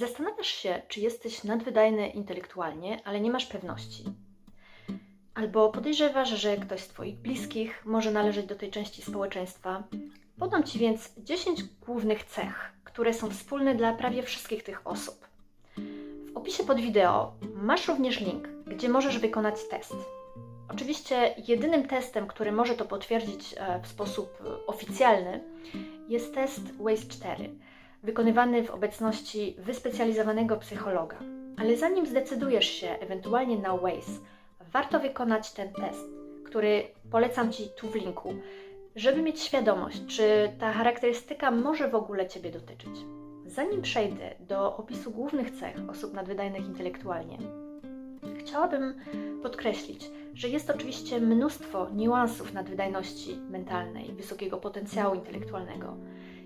Zastanawiasz się, czy jesteś nadwydajny intelektualnie, ale nie masz pewności. Albo podejrzewasz, że ktoś z Twoich bliskich może należeć do tej części społeczeństwa. Podam Ci więc 10 głównych cech, które są wspólne dla prawie wszystkich tych osób. W opisie pod wideo masz również link, gdzie możesz wykonać test. Oczywiście jedynym testem, który może to potwierdzić e, w sposób e, oficjalny, jest test WASE 4, wykonywany w obecności wyspecjalizowanego psychologa. Ale zanim zdecydujesz się ewentualnie na WASE, warto wykonać ten test, który polecam Ci tu w linku, żeby mieć świadomość, czy ta charakterystyka może w ogóle Ciebie dotyczyć. Zanim przejdę do opisu głównych cech osób nadwydajnych intelektualnie, chciałabym podkreślić, że jest oczywiście mnóstwo niuansów nadwydajności mentalnej, wysokiego potencjału intelektualnego.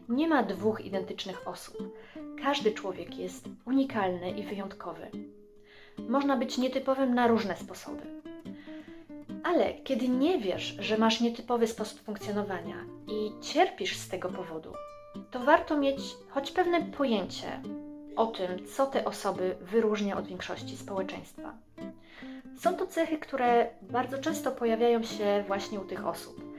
Nie ma dwóch identycznych osób. Każdy człowiek jest unikalny i wyjątkowy. Można być nietypowym na różne sposoby. Ale kiedy nie wiesz, że masz nietypowy sposób funkcjonowania i cierpisz z tego powodu, to warto mieć choć pewne pojęcie o tym, co te osoby wyróżnia od większości społeczeństwa. Są to cechy, które bardzo często pojawiają się właśnie u tych osób.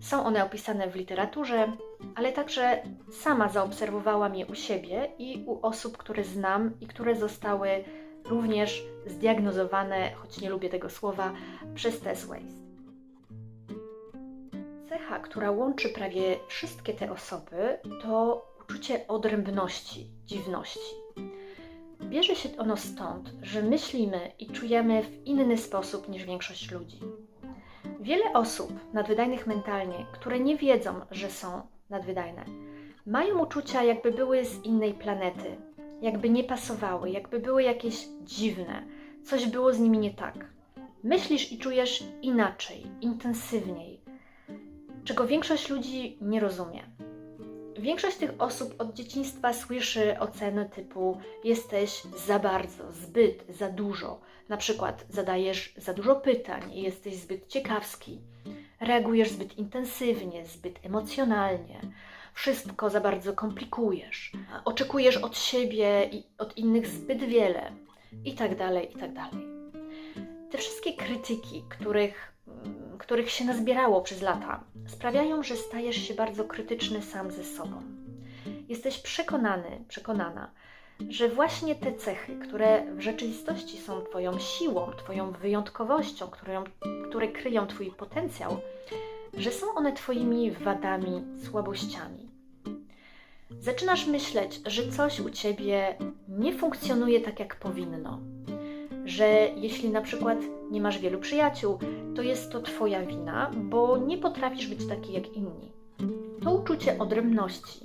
Są one opisane w literaturze, ale także sama zaobserwowałam je u siebie i u osób, które znam i które zostały również zdiagnozowane, choć nie lubię tego słowa, przez test waste. Cecha, która łączy prawie wszystkie te osoby, to uczucie odrębności, dziwności. Bierze się ono stąd, że myślimy i czujemy w inny sposób niż większość ludzi. Wiele osób nadwydajnych mentalnie, które nie wiedzą, że są nadwydajne, mają uczucia, jakby były z innej planety, jakby nie pasowały, jakby były jakieś dziwne, coś było z nimi nie tak. Myślisz i czujesz inaczej, intensywniej, czego większość ludzi nie rozumie. Większość tych osób od dzieciństwa słyszy oceny typu jesteś za bardzo, zbyt, za dużo. Na przykład zadajesz za dużo pytań i jesteś zbyt ciekawski. Reagujesz zbyt intensywnie, zbyt emocjonalnie. Wszystko za bardzo komplikujesz. Oczekujesz od siebie i od innych zbyt wiele. I tak tak. Te wszystkie krytyki, których których się nazbierało przez lata, sprawiają, że stajesz się bardzo krytyczny sam ze sobą. Jesteś przekonany, przekonana, że właśnie te cechy, które w rzeczywistości są Twoją siłą, Twoją wyjątkowością, które, które kryją Twój potencjał, że są one Twoimi wadami, słabościami. Zaczynasz myśleć, że coś u Ciebie nie funkcjonuje tak, jak powinno, że jeśli na przykład nie masz wielu przyjaciół, to jest to Twoja wina, bo nie potrafisz być taki jak inni. To uczucie odrębności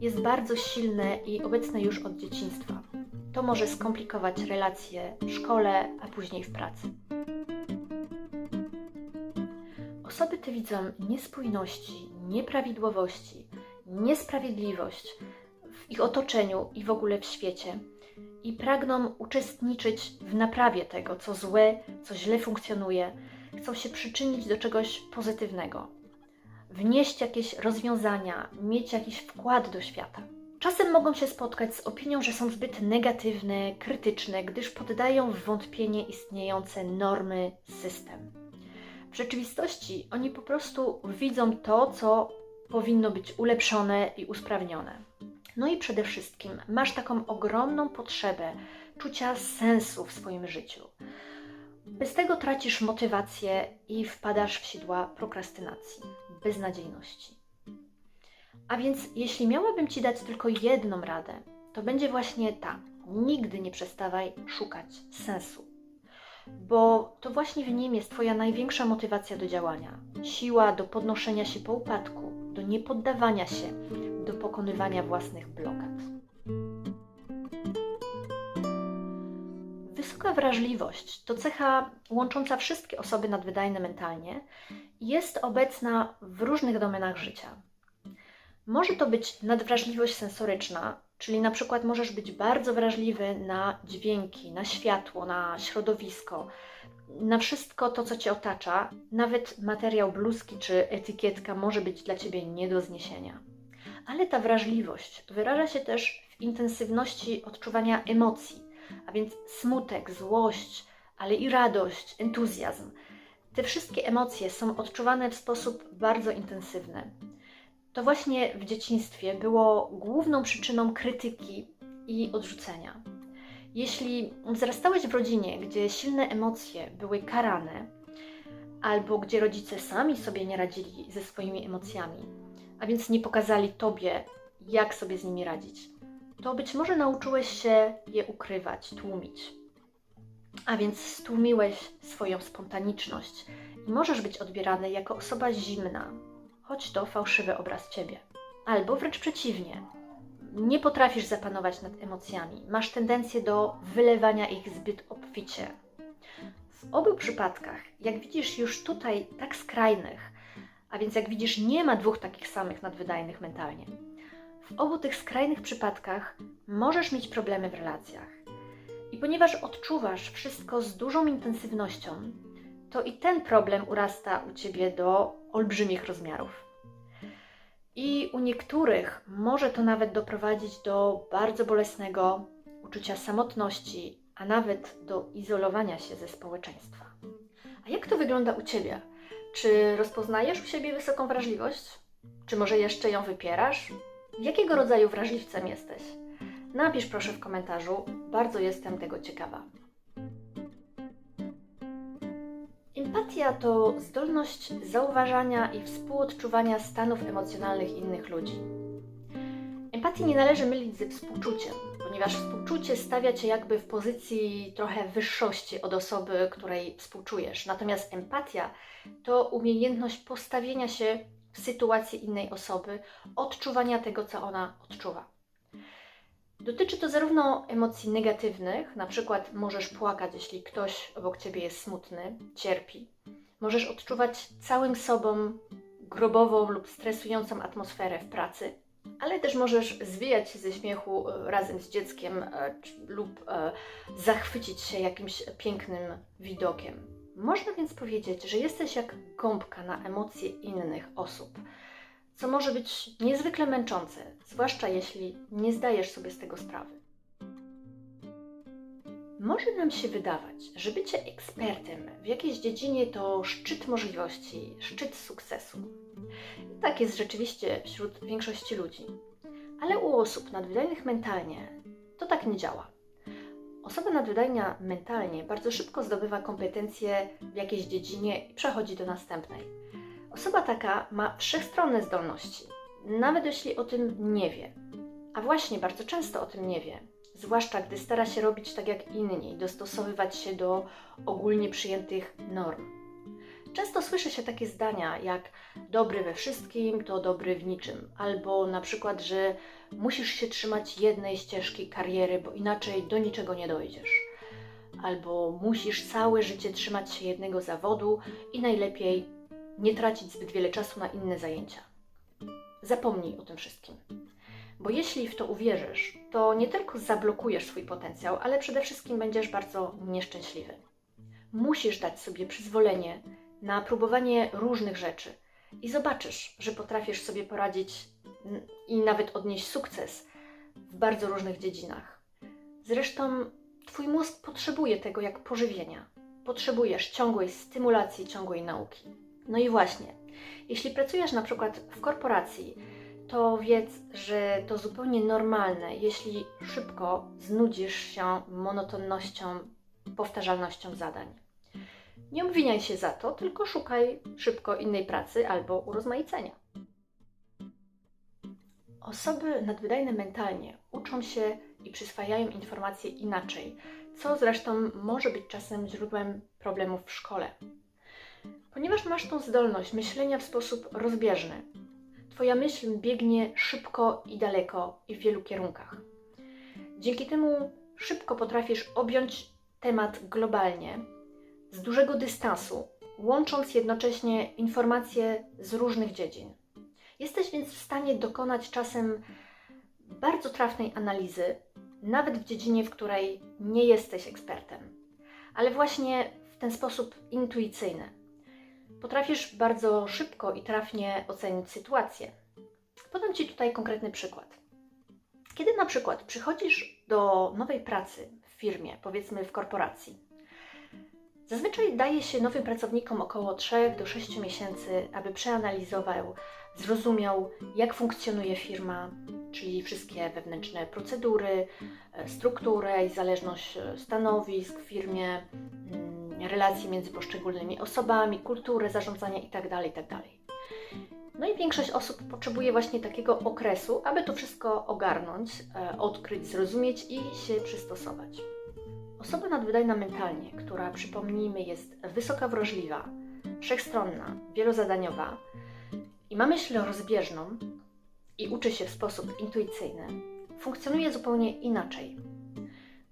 jest bardzo silne i obecne już od dzieciństwa. To może skomplikować relacje w szkole, a później w pracy. Osoby te widzą niespójności, nieprawidłowości, niesprawiedliwość w ich otoczeniu i w ogóle w świecie i pragną uczestniczyć w naprawie tego, co złe, co źle funkcjonuje, chcą się przyczynić do czegoś pozytywnego, wnieść jakieś rozwiązania, mieć jakiś wkład do świata. Czasem mogą się spotkać z opinią, że są zbyt negatywne, krytyczne, gdyż poddają w wątpienie istniejące normy, system. W rzeczywistości oni po prostu widzą to, co powinno być ulepszone i usprawnione. No i przede wszystkim masz taką ogromną potrzebę czucia sensu w swoim życiu. Bez tego tracisz motywację i wpadasz w sidła prokrastynacji, beznadziejności. A więc, jeśli miałabym Ci dać tylko jedną radę, to będzie właśnie ta: nigdy nie przestawaj szukać sensu. Bo to właśnie w nim jest Twoja największa motywacja do działania, siła do podnoszenia się po upadku, do niepoddawania się, do pokonywania własnych blokad. Wysoka wrażliwość to cecha łącząca wszystkie osoby nadwydajne mentalnie jest obecna w różnych domenach życia. Może to być nadwrażliwość sensoryczna, czyli na przykład możesz być bardzo wrażliwy na dźwięki, na światło, na środowisko, na wszystko to, co cię otacza. Nawet materiał bluzki czy etykietka może być dla ciebie nie do zniesienia Ale ta wrażliwość wyraża się też w intensywności odczuwania emocji, a więc smutek, złość, ale i radość, entuzjazm. Te wszystkie emocje są odczuwane w sposób bardzo intensywny. To właśnie w dzieciństwie było główną przyczyną krytyki i odrzucenia. Jeśli wzrastałeś w rodzinie, gdzie silne emocje były karane, albo gdzie rodzice sami sobie nie radzili ze swoimi emocjami, a więc nie pokazali tobie, jak sobie z nimi radzić, to być może nauczyłeś się je ukrywać, tłumić. A więc stłumiłeś swoją spontaniczność i możesz być odbierany jako osoba zimna, choć to fałszywy obraz ciebie. Albo wręcz przeciwnie, nie potrafisz zapanować nad emocjami, masz tendencję do wylewania ich zbyt obficie. W obu przypadkach, jak widzisz już tutaj tak skrajnych, a więc jak widzisz, nie ma dwóch takich samych nadwydajnych mentalnie. W obu tych skrajnych przypadkach możesz mieć problemy w relacjach. I ponieważ odczuwasz wszystko z dużą intensywnością, to i ten problem urasta u ciebie do olbrzymich rozmiarów. I u niektórych może to nawet doprowadzić do bardzo bolesnego uczucia samotności, a nawet do izolowania się ze społeczeństwa. A jak to wygląda u ciebie? Czy rozpoznajesz u siebie wysoką wrażliwość? Czy może jeszcze ją wypierasz? Jakiego rodzaju wrażliwcem jesteś? Napisz proszę w komentarzu, bardzo jestem tego ciekawa. Empatia to zdolność zauważania i współodczuwania stanów emocjonalnych innych ludzi. Empatii nie należy mylić ze współczuciem, ponieważ współczucie stawia cię jakby w pozycji trochę wyższości od osoby, której współczujesz. Natomiast empatia to umiejętność postawienia się w sytuacji innej osoby, odczuwania tego, co ona odczuwa. Dotyczy to zarówno emocji negatywnych, na przykład możesz płakać, jeśli ktoś obok ciebie jest smutny, cierpi. Możesz odczuwać całym sobą grobową lub stresującą atmosferę w pracy, ale też możesz zwijać się ze śmiechu e, razem z dzieckiem e, lub e, zachwycić się jakimś pięknym widokiem. Można więc powiedzieć, że jesteś jak gąbka na emocje innych osób co może być niezwykle męczące, zwłaszcza jeśli nie zdajesz sobie z tego sprawy. Może nam się wydawać, że bycie ekspertem w jakiejś dziedzinie to szczyt możliwości, szczyt sukcesu. I tak jest rzeczywiście wśród większości ludzi. Ale u osób nadwydajnych mentalnie to tak nie działa. Osoba nadwydajna mentalnie bardzo szybko zdobywa kompetencje w jakiejś dziedzinie i przechodzi do następnej Osoba taka ma wszechstronne zdolności, nawet jeśli o tym nie wie. A właśnie bardzo często o tym nie wie, zwłaszcza gdy stara się robić tak jak inni dostosowywać się do ogólnie przyjętych norm. Często słyszy się takie zdania jak dobry we wszystkim to dobry w niczym, albo na przykład, że musisz się trzymać jednej ścieżki kariery, bo inaczej do niczego nie dojdziesz. Albo musisz całe życie trzymać się jednego zawodu i najlepiej nie tracić zbyt wiele czasu na inne zajęcia. Zapomnij o tym wszystkim. Bo jeśli w to uwierzysz, to nie tylko zablokujesz swój potencjał, ale przede wszystkim będziesz bardzo nieszczęśliwy. Musisz dać sobie przyzwolenie na próbowanie różnych rzeczy i zobaczysz, że potrafisz sobie poradzić i nawet odnieść sukces w bardzo różnych dziedzinach. Zresztą Twój mózg potrzebuje tego jak pożywienia. Potrzebujesz ciągłej stymulacji, ciągłej nauki. No i właśnie, jeśli pracujesz na przykład w korporacji, to wiedz, że to zupełnie normalne, jeśli szybko znudzisz się monotonnością, powtarzalnością zadań. Nie obwiniaj się za to, tylko szukaj szybko innej pracy albo urozmaicenia. Osoby nadwydajne mentalnie uczą się i przyswajają informacje inaczej, co zresztą może być czasem źródłem problemów w szkole. Ponieważ masz tą zdolność myślenia w sposób rozbieżny, Twoja myśl biegnie szybko i daleko i w wielu kierunkach. Dzięki temu szybko potrafisz objąć temat globalnie, z dużego dystansu, łącząc jednocześnie informacje z różnych dziedzin. Jesteś więc w stanie dokonać czasem bardzo trafnej analizy, nawet w dziedzinie, w której nie jesteś ekspertem, ale właśnie w ten sposób intuicyjny. Potrafisz bardzo szybko i trafnie ocenić sytuację. Podam Ci tutaj konkretny przykład. Kiedy na przykład przychodzisz do nowej pracy w firmie, powiedzmy w korporacji, zazwyczaj daje się nowym pracownikom około 3 do 6 miesięcy, aby przeanalizował, zrozumiał, jak funkcjonuje firma, czyli wszystkie wewnętrzne procedury, strukturę i zależność stanowisk w firmie, relacje między poszczególnymi osobami, kulturę zarządzania itd. itd. No i większość osób potrzebuje właśnie takiego okresu, aby to wszystko ogarnąć, e, odkryć, zrozumieć i się przystosować. Osoba nadwydajna mentalnie, która przypomnijmy jest wysoka wrażliwa, wszechstronna, wielozadaniowa i ma myśl rozbieżną i uczy się w sposób intuicyjny, funkcjonuje zupełnie inaczej.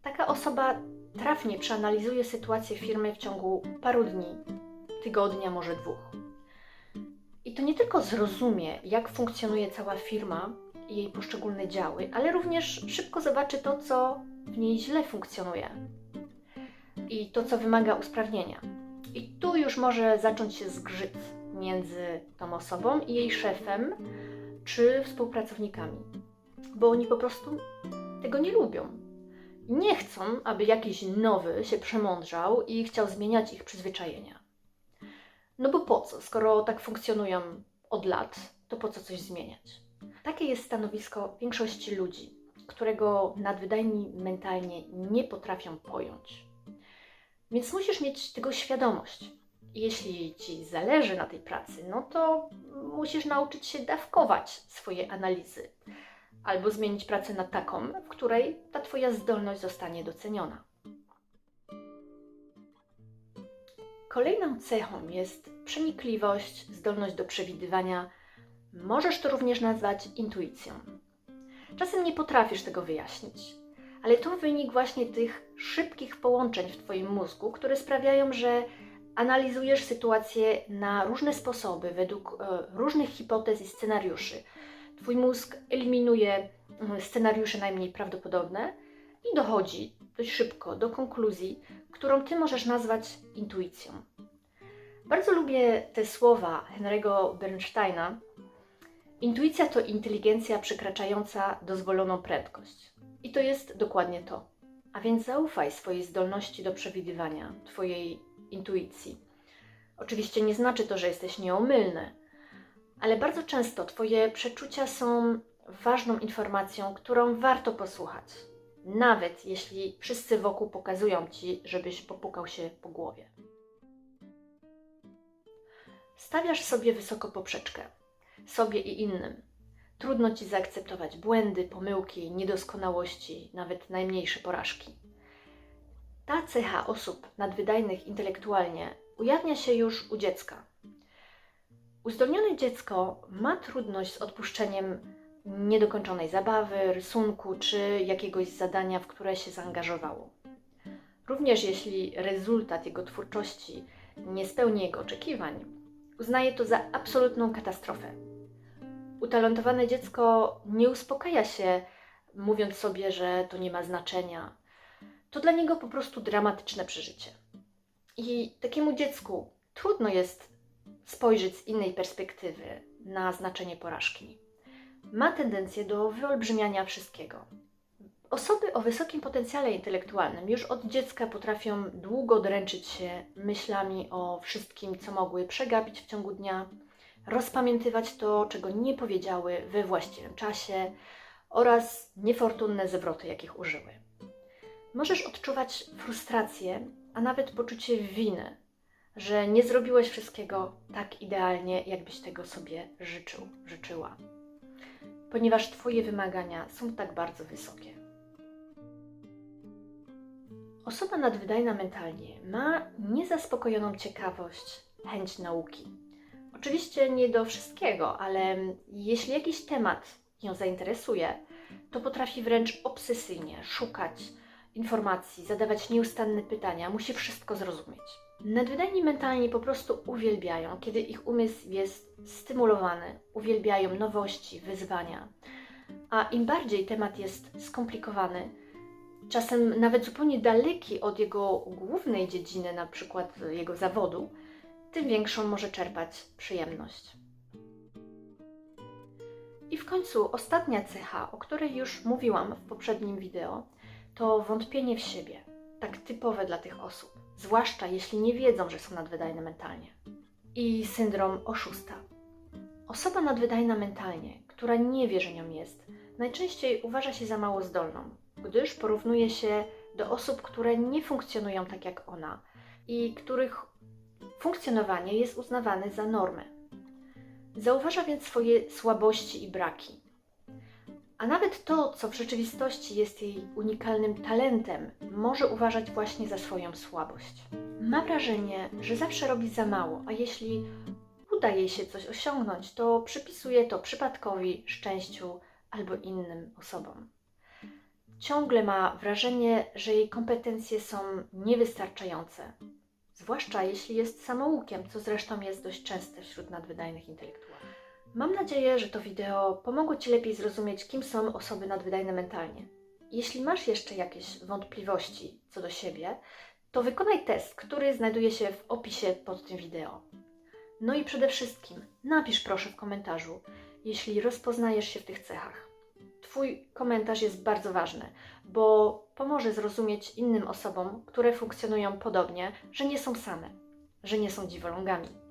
Taka osoba trafnie przeanalizuje sytuację firmy w ciągu paru dni, tygodnia, może dwóch i to nie tylko zrozumie, jak funkcjonuje cała firma i jej poszczególne działy, ale również szybko zobaczy to, co w niej źle funkcjonuje i to, co wymaga usprawnienia. I tu już może zacząć się zgrzyt między tą osobą i jej szefem czy współpracownikami, bo oni po prostu tego nie lubią. Nie chcą, aby jakiś nowy się przemądrzał i chciał zmieniać ich przyzwyczajenia. No bo po co? Skoro tak funkcjonują od lat, to po co coś zmieniać? Takie jest stanowisko większości ludzi, którego nadwydajni mentalnie nie potrafią pojąć. Więc musisz mieć tego świadomość. Jeśli ci zależy na tej pracy, no to musisz nauczyć się dawkować swoje analizy albo zmienić pracę na taką, w której ta Twoja zdolność zostanie doceniona. Kolejną cechą jest przenikliwość, zdolność do przewidywania. Możesz to również nazwać intuicją. Czasem nie potrafisz tego wyjaśnić, ale to wynik właśnie tych szybkich połączeń w Twoim mózgu, które sprawiają, że analizujesz sytuację na różne sposoby, według e, różnych hipotez i scenariuszy. Twój mózg eliminuje mm, scenariusze najmniej prawdopodobne i dochodzi dość szybko do konkluzji, którą ty możesz nazwać intuicją. Bardzo lubię te słowa Henry'ego Bernsteina. Intuicja to inteligencja przekraczająca dozwoloną prędkość. I to jest dokładnie to. A więc zaufaj swojej zdolności do przewidywania, Twojej intuicji. Oczywiście nie znaczy to, że jesteś nieomylny, ale bardzo często Twoje przeczucia są ważną informacją, którą warto posłuchać nawet jeśli wszyscy wokół pokazują ci, żebyś popukał się po głowie. Stawiasz sobie wysoko poprzeczkę, sobie i innym. Trudno ci zaakceptować błędy, pomyłki, niedoskonałości, nawet najmniejsze porażki. Ta cecha osób nadwydajnych intelektualnie ujawnia się już u dziecka. Uzdolnione dziecko ma trudność z odpuszczeniem niedokończonej zabawy, rysunku czy jakiegoś zadania, w które się zaangażowało. Również jeśli rezultat jego twórczości nie spełni jego oczekiwań, uznaje to za absolutną katastrofę. Utalentowane dziecko nie uspokaja się, mówiąc sobie, że to nie ma znaczenia. To dla niego po prostu dramatyczne przeżycie. I takiemu dziecku trudno jest spojrzeć z innej perspektywy na znaczenie porażki ma tendencję do wyolbrzymiania wszystkiego. Osoby o wysokim potencjale intelektualnym już od dziecka potrafią długo dręczyć się myślami o wszystkim, co mogły przegapić w ciągu dnia, rozpamiętywać to, czego nie powiedziały we właściwym czasie oraz niefortunne zwroty, jakich użyły. Możesz odczuwać frustrację, a nawet poczucie winy, że nie zrobiłeś wszystkiego tak idealnie, jakbyś tego sobie życzył, życzyła ponieważ Twoje wymagania są tak bardzo wysokie. Osoba nadwydajna mentalnie ma niezaspokojoną ciekawość, chęć nauki. Oczywiście nie do wszystkiego, ale jeśli jakiś temat ją zainteresuje, to potrafi wręcz obsesyjnie szukać informacji, zadawać nieustanne pytania, musi wszystko zrozumieć. Nadwydajni mentalnie po prostu uwielbiają, kiedy ich umysł jest stymulowany, uwielbiają nowości, wyzwania. A im bardziej temat jest skomplikowany, czasem nawet zupełnie daleki od jego głównej dziedziny, na przykład jego zawodu, tym większą może czerpać przyjemność. I w końcu ostatnia cecha, o której już mówiłam w poprzednim wideo, to wątpienie w siebie, tak typowe dla tych osób, zwłaszcza jeśli nie wiedzą, że są nadwydajne mentalnie. I syndrom oszusta. Osoba nadwydajna mentalnie, która nie wie, że nią jest, najczęściej uważa się za mało zdolną, gdyż porównuje się do osób, które nie funkcjonują tak jak ona i których funkcjonowanie jest uznawane za normę. Zauważa więc swoje słabości i braki. A nawet to, co w rzeczywistości jest jej unikalnym talentem, może uważać właśnie za swoją słabość. Ma wrażenie, że zawsze robi za mało, a jeśli uda jej się coś osiągnąć, to przypisuje to przypadkowi, szczęściu albo innym osobom. Ciągle ma wrażenie, że jej kompetencje są niewystarczające, zwłaszcza jeśli jest samoukiem, co zresztą jest dość częste wśród nadwydajnych intelektualów. Mam nadzieję, że to wideo pomogło Ci lepiej zrozumieć, kim są osoby nadwydajne mentalnie. Jeśli masz jeszcze jakieś wątpliwości co do siebie, to wykonaj test, który znajduje się w opisie pod tym wideo. No i przede wszystkim napisz proszę w komentarzu, jeśli rozpoznajesz się w tych cechach. Twój komentarz jest bardzo ważny, bo pomoże zrozumieć innym osobom, które funkcjonują podobnie, że nie są same, że nie są dziwolągami.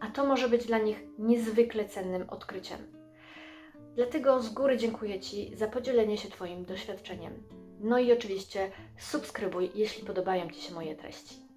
A to może być dla nich niezwykle cennym odkryciem. Dlatego z góry dziękuję Ci za podzielenie się Twoim doświadczeniem. No i oczywiście subskrybuj, jeśli podobają Ci się moje treści.